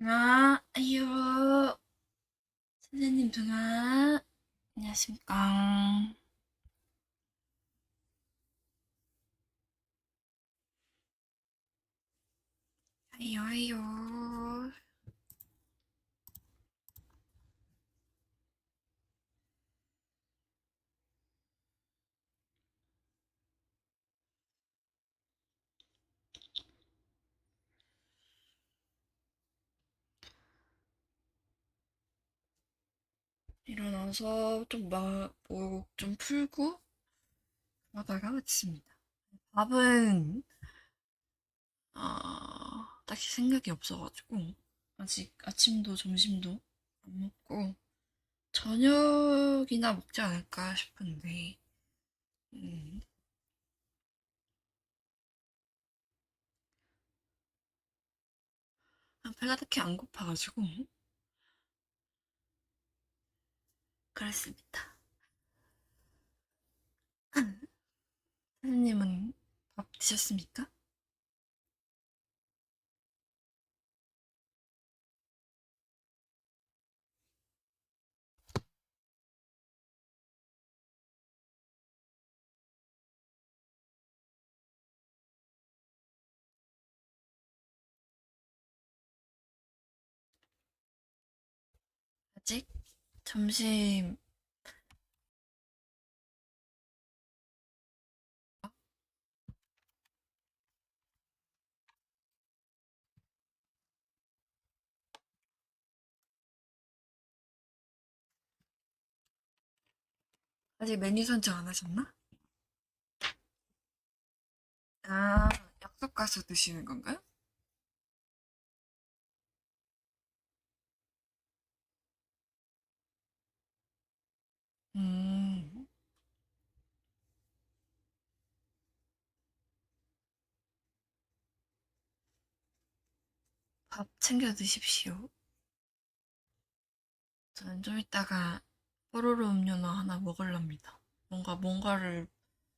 아, 아유, 선생님 전화. 안녕하십니까. 아유, 아유. 일어나서 좀 막, 목좀 풀고, 그러다가 있습니다. 밥은, 어, 딱히 생각이 없어가지고, 아직 아침도 점심도 안 먹고, 저녁이나 먹지 않을까 싶은데, 음, 아, 배가 딱히 안 고파가지고, 그랬습니다. 선생님은 밥 드셨습니까? 아직? 점심, 아직 메뉴 선정 안 하셨나? 아, 약속 가서 드시는 건가요? 음, 밥 챙겨 드십시오. 저는 좀 이따가 뽀로로 음료나 하나 먹으렵니다. 뭔가 뭔가를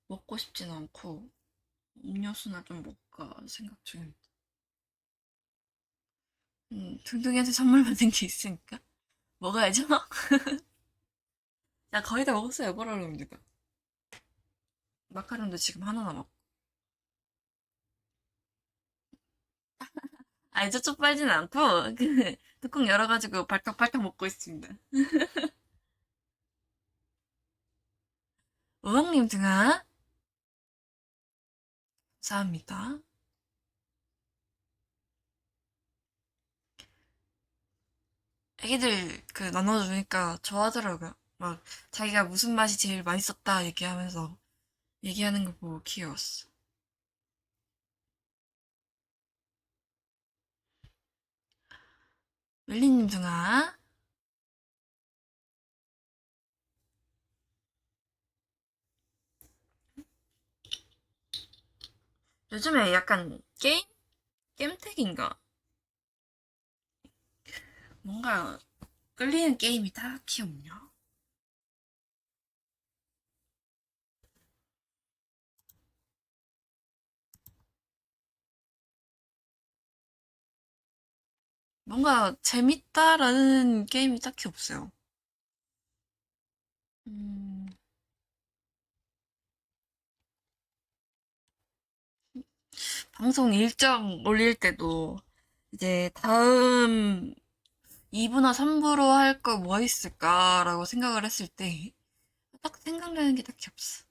먹고 싶진 않고 음료수나 좀 먹을까 생각 중입니다. 음, 둥둥이한테 선물 받은 게 있으니까 먹어야죠. 야, 거의 다 먹었어요, 음료가. 마카롱도 지금 하나 남았고. 아니, 저쪽 빨진 않고, 그, 뚜껑 열어가지고 발떡발떡 먹고 있습니다. 우왕님 등하, 감사합니다. 애기들 그 나눠주니까 좋아하더라고요. 막, 자기가 무슨 맛이 제일 맛있었다 얘기하면서 얘기하는 거 보고 귀여웠어. 멜리님 등하, 요즘에 약간 게임? 게임택인가? 뭔가 끌리는 게임이 딱히 없냐? 뭔가 재밌다라는 게임이 딱히 없어요. 음, 방송 일정 올릴 때도 이제 다음 2부나 3부로 할 거 뭐 있을까라고 생각을 했을 때 딱 생각나는 게 딱히 없어.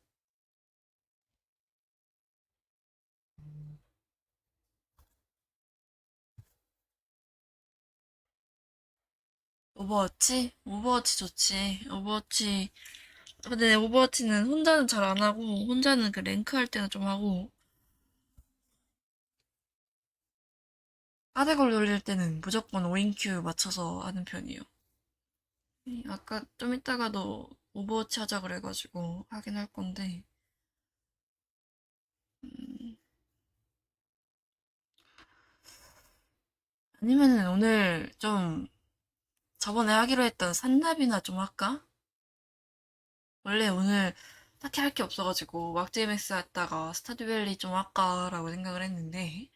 오버워치? 오버워치 좋지. 오버워치. 근데 오버워치는 혼자는 잘 안 하고, 혼자는 그 랭크 할 때는 좀 하고, 까대걸 돌릴 때는 무조건 5인큐 맞춰서 하는 편이에요. 음, 아까 좀 이따가도 오버워치 하자 그래가지고 하긴 할 건데, 음, 아니면은 오늘 좀 저번에 하기로 했던 산납이나 좀 할까? 원래 오늘 딱히 할 게 없어가지고 왁제맥스 했다가 스타듀밸리 좀 할까라고 생각을 했는데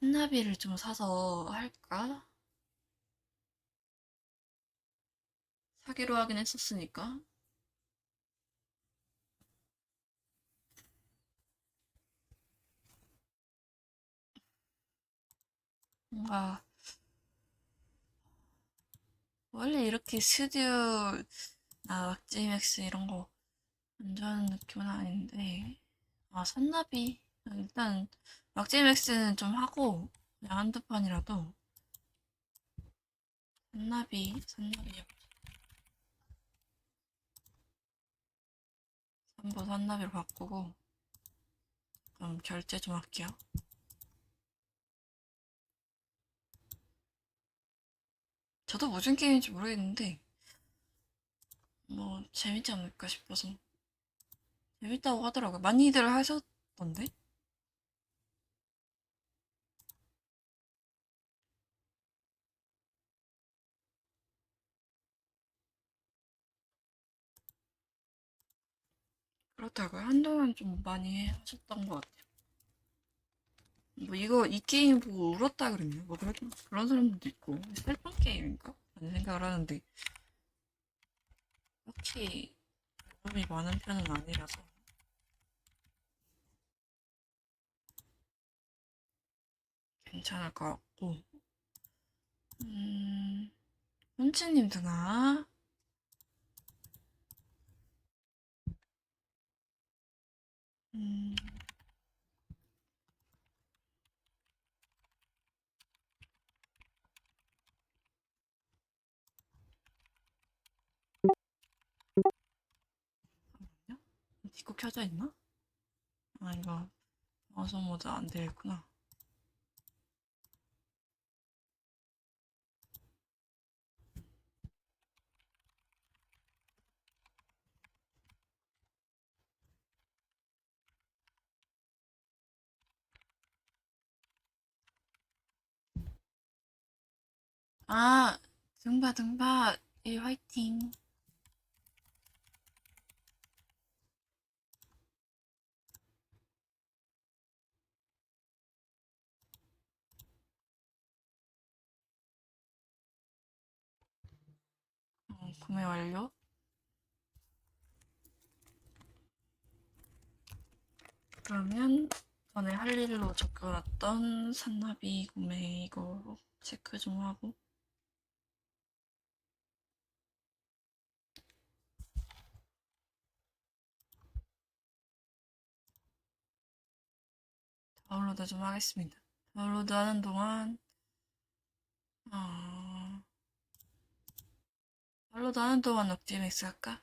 산나비를 좀 사서 할까? 사기로 하긴 했었으니까 뭔가 원래 이렇게 스튜디오나 왁지맥스 이런 거 안 좋아하는 느낌은 아닌데 아 산나비. 일단 왁지맥스는 좀 하고 그냥 한두 판이라도. 산나비 산나비 3보 산나비로 바꾸고 그럼 결제 좀 할게요 저도 무슨 게임인지 모르겠는데 뭐 재밌지 않을까 싶어서 재밌다고 하더라고요. 많이들 하셨던데? 그렇다고요. 한동안 좀 많이 하셨던 것 같아요. 뭐 이거 이 게임 보고 울었다 그랬나? 뭐 그런 그런 사람들도 있고 슬픈 게임인가? 라는 생각을 하는데 딱히 울음이 많은 편은 아니라서 괜찮을 것 같고 음 훈치님 드나? 음 디코 켜져 있나? 아 이거 방송 모드 안 되겠구나. 아 등바 등바 예 화이팅. 어, 구매 완료. 그러면 전에 할 일로 적어놨던 산나비 구매 이거 체크 좀 하고 다운로드 좀 하겠습니다. 다운로드 하는 동안 어... 다운로드 하는 동안 넉지맥스 할까?